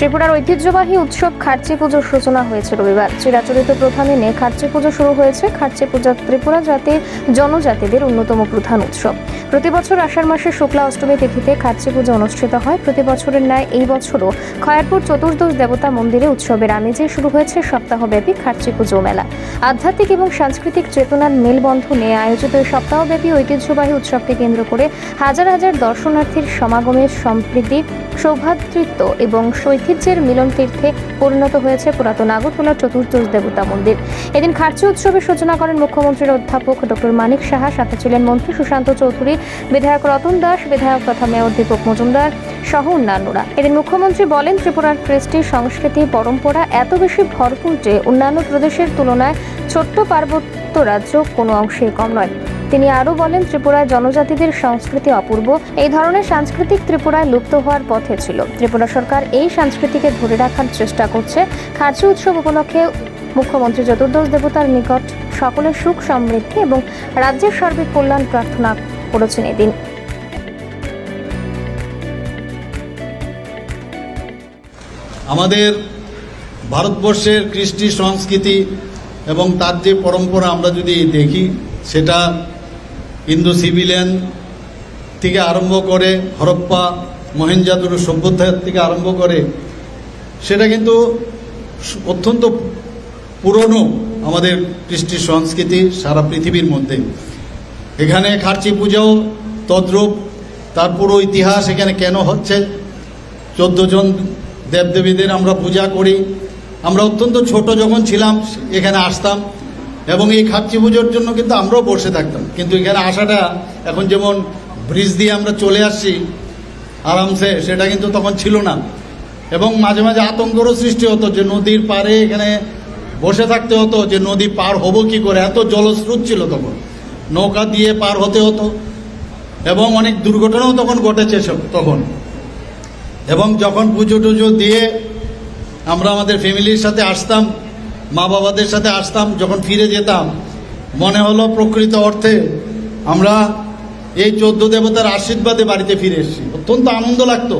ত্রিপুরার ঐতিহ্যবাহী উৎসব খার্চি পুজোর সূচনা হয়েছে রবিবার। চিরাচরিত প্রথা মেনে খার্চি পুজো শুরু হয়েছে। খার্চি পূজা ত্রিপুরা জাতির জনজাতিদের অন্যতম প্রধান উৎসব। প্রতি বছর আষাঢ় মাসের শুক্লা অষ্টমী তিথিতে খার্চি পুজো অনুষ্ঠিত হয়। প্রতি বছরের ন্যায় এই বছরও খয়ারপুর চতুর্দশ দেবতা মন্দিরে উৎসবের আমেজে শুরু হয়েছে সপ্তাহব্যাপী খার্চি পুজো মেলা। আধ্যাত্মিক এবং সাংস্কৃতিক চেতনার মেলবন্ধনে আয়োজিত সপ্তাহব্যাপী ঐতিহ্যবাহী উৎসবকে কেন্দ্র করে হাজার হাজার দর্শনার্থীর সমাগমের সম্প্রীতি, সৌভাতৃত্ব এবং শৈথিহ্যের মিলন তীর্থে পরিণত হয়েছে পুরাতন আগরতলার চতুর্দশ দেবতা মন্দির। এদিন খার্চি উৎসবের সূচনা করেন মুখ্যমন্ত্রীর অধ্যাপক ডক্টর মানিক সাহা, সাথে ছিলেন মন্ত্রী সুশান্ত চৌধুরী, বিধায়ক রতন দাস, বিধায়ক তথা মেয়র দীপক মজুমদার সহ অন্যান্যরা। এদিন মুখ্যমন্ত্রী বলেন, ত্রিপুরার কৃষ্টি সংস্কৃতি, পরম্পরা এত বেশি ভরপুর যে অন্যান্য প্রদেশের তুলনায় ছোট্ট পার্বত্য রাজ্য কোনো অংশে কম নয়। তিনি আরও বলেন ত্রিপুরার জনজাতিদের সংস্কৃতি অপূর্ব। এই ধরনের সাংস্কৃতিক ত্রিপুরায় লুপ্ত হওয়ার পথে ছিল। ত্রিপুরা সরকার এই সংস্কৃতিকে ধরে রাখার চেষ্টা করছে। খার্চি উৎসব উপলক্ষে মুখ্যমন্ত্রী চতুর্দশ দেবতার নিকট সকলের সুখ সমৃদ্ধি এবং রাজ্যের সার্বিক কল্যাণ প্রার্থনা করেছেন এদিন। আমাদের ভারতবর্ষের কৃষ্টি সংস্কৃতি এবং তার যে পরম্পরা আমরা যদি দেখি, সেটা ইন্দো সিভিলিয়ান থেকে আরম্ভ করে হরপ্পা মহেঞ্জাদুরু সভ্যতার থেকে আরম্ভ করে, সেটা কিন্তু অত্যন্ত পুরনো আমাদের কৃষ্টি সংস্কৃতি সারা পৃথিবীর মধ্যে। এখানে খার্চি পূজাও তদ্রূপ, তার পুরো ইতিহাস এখানে কেন হচ্ছে? চোদ্দ জন দেবদেবীদের আমরা পূজা করি। আমরা অত্যন্ত ছোট যখন ছিলাম, এখানে আসতাম এবং এই খাচ্ছি পুজোর জন্য কিন্তু আমরাও বসে থাকতাম। কিন্তু এখানে আসাটা এখন যেমন ব্রিজ দিয়ে আমরা চলে আসছি, আরামসে, সেটা কিন্তু তখন ছিল না। এবং মাঝে মাঝে আতঙ্করও সৃষ্টি হতো যে নদীর পাড়ে এখানে বসে থাকতে হতো যে নদী পার হব কি করে, এত জলস্রোত ছিল তখন। নৌকা দিয়ে পার হতে হতো এবং অনেক দুর্ঘটনাও তখন ঘটেছে সব তখন। এবং যখন পুজো টুজো দিয়ে আমরা আমাদের ফ্যামিলির সাথে আসতাম মা বাবাদের সাথে আসতাম, যখন ফিরে যেতাম, মনে হলো প্রকৃত অর্থে আমরা এই চোদ্দ দেবতার আশীর্বাদে বাড়িতে ফিরে এসেছি। অত্যন্ত আনন্দ লাগতো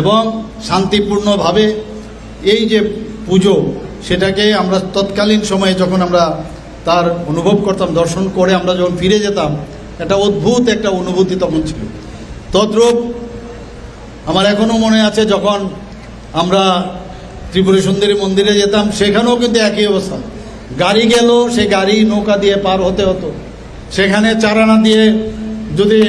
এবং শান্তিপূর্ণভাবে এই যে পুজো, সেটাকে আমরা তৎকালীন সময়ে যখন আমরা তার অনুভব করতাম, দর্শন করে আমরা যখন ফিরে যেতাম, একটা অদ্ভুত একটা অনুভূতি তখন ছিল। তদ্রূপ আমার এখনও মনে আছে যখন আমরা ত্রিপুরা সুন্দরী মন্দিরে যেতাম, সেখানেও কিন্তু একই অবস্থা। গাড়ি গেল, সে গাড়ি নৌকা দিয়ে পার হতে হতো। সেখানে চারানা দিয়ে যদি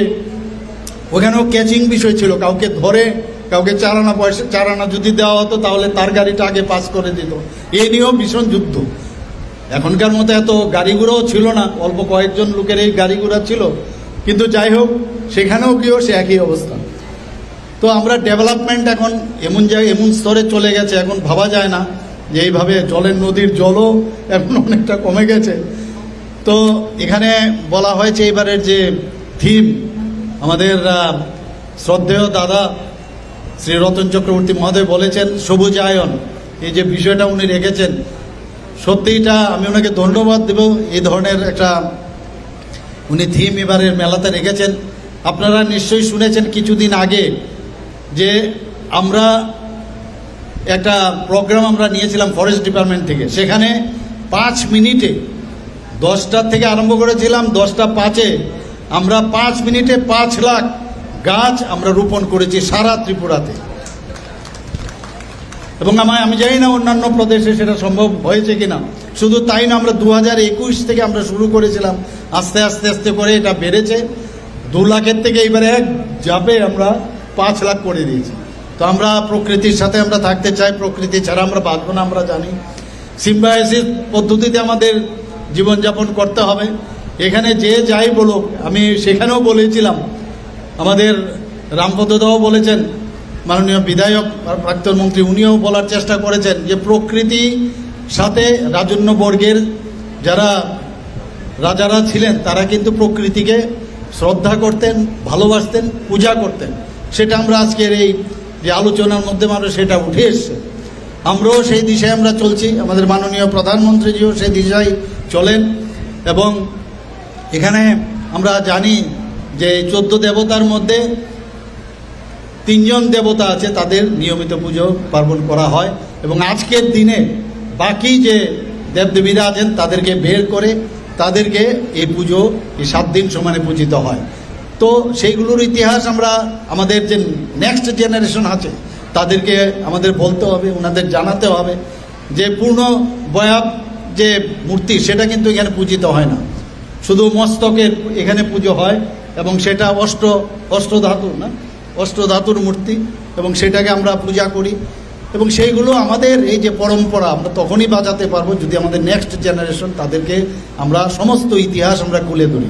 ওখানেও ক্যাচিং বিষয় ছিল, কাউকে ধরে, কাউকে চারানা পয়সা, চারানা যদি দেওয়া হতো, তাহলে তার গাড়িটা আগে পাস করে দিত। এই নিয়েও ভীষণ যুদ্ধ। এখনকার মতো এত গাড়িগুলোও ছিল না, অল্প কয়েকজন লোকের এই গাড়িগুড়া ছিল। কিন্তু যাই হোক, সেখানেও গিয়েও সে একই অবস্থা। তো আমরা ডেভেলপমেন্ট এখন এমন জায়গায়, এমন স্তরে চলে গেছে, এখন ভাবা যায় না যে এইভাবে জলের নদীর জলও এখন অনেকটা কমে গেছে। তো এখানে বলা হয়েছে এবারের যে থিম আমাদের শ্রদ্ধেয় দাদা শ্রী রতন চক্রবর্তী মহোদয় বলেছেন, সবুজায়ন। এই যে বিষয়টা উনি রেখেছেন সত্যিটা আমি ওনাকে ধন্যবাদ দেব, এই ধরনের একটা উনি থিম এবারের মেলাতে রেখেছেন। আপনারা নিশ্চয়ই শুনেছেন, কিছুদিন আগে যে আমরা একটা প্রোগ্রাম আমরা নিয়েছিলাম ফরেস্ট ডিপার্টমেন্ট থেকে। সেখানে পাঁচ মিনিটে দশটার থেকে আরম্ভ করেছিলাম, দশটা পাঁচে আমরা পাঁচ মিনিটে পাঁচ লাখ গাছ আমরা রোপণ করেছি সারা ত্রিপুরাতে। এবং আমায়, আমি জানি না অন্যান্য প্রদেশে সেটা সম্ভব হয়েছে কিনা। শুধু তাই না, আমরা দু একুশ থেকে আমরা শুরু করেছিলাম। আস্তে আস্তে আস্তে করে এটা বেড়েছে। দু লাখের থেকে এবারে এক যাবে আমরা পাঁচ লাখ করে দিয়েছি। তো আমরা প্রকৃতির সাথে আমরা থাকতে চাই, প্রকৃতি ছাড়া আমরা বাঁচবো না, আমরা জানি। সিম্বায়াসিস পদ্ধতিতে আমাদের জীবনযাপন করতে হবে। এখানে যে যাই বলুক, আমি সেখানেও বলেছিলাম, আমাদের রামপদদাও বলেছেন, মাননীয় বিধায়ক প্রাক্তন মন্ত্রী, উনিও বলার চেষ্টা করেছেন যে প্রকৃতি সাথে রাজন্য বর্গের যারা রাজারা ছিলেন, তারা কিন্তু প্রকৃতিকে শ্রদ্ধা করতেন, ভালোবাসতেন, পূজা করতেন। সেটা আমরা আজকের এই যে আলোচনার মধ্যে আমরা সেটা উঠে এসছে। আমরাও সেই দিশায় আমরা চলছি, আমাদের মাননীয় প্রধানমন্ত্রীজিও সেই দিশায় চলেন এবং এখানে আমরা জানি যে চোদ্দ দেবতার মধ্যে তিনজন দেবতা আছে, তাদের নিয়মিত পুজো পার্বণ করা হয় এবং আজকের দিনে বাকি যে দেবদেবীরা আছেন, তাদেরকে বের করে তাদেরকে এই পুজো এই সাত দিন সমানে পূজিত হয়। তো সেইগুলোর ইতিহাস আমরা আমাদের যে নেক্সট জেনারেশন আছে, তাদেরকে আমাদের বলতে হবে, ওনাদের জানাতে হবে যে পূর্ণ বয়াব যে মূর্তি, সেটা কিন্তু এখানে পূজিত হয় না। শুধু মস্তকের এখানে পুজো হয় এবং সেটা অষ্ট, অষ্টধাতু না, অষ্টধাতুর মূর্তি এবং সেটাকে আমরা পূজা করি। এবং সেইগুলো আমাদের এই যে পরম্পরা, আমরা তখনই বাঁচাতে পারব যদি আমাদের নেক্সট জেনারেশন তাদেরকে আমরা সমস্ত ইতিহাস আমরা খুলে ধরি।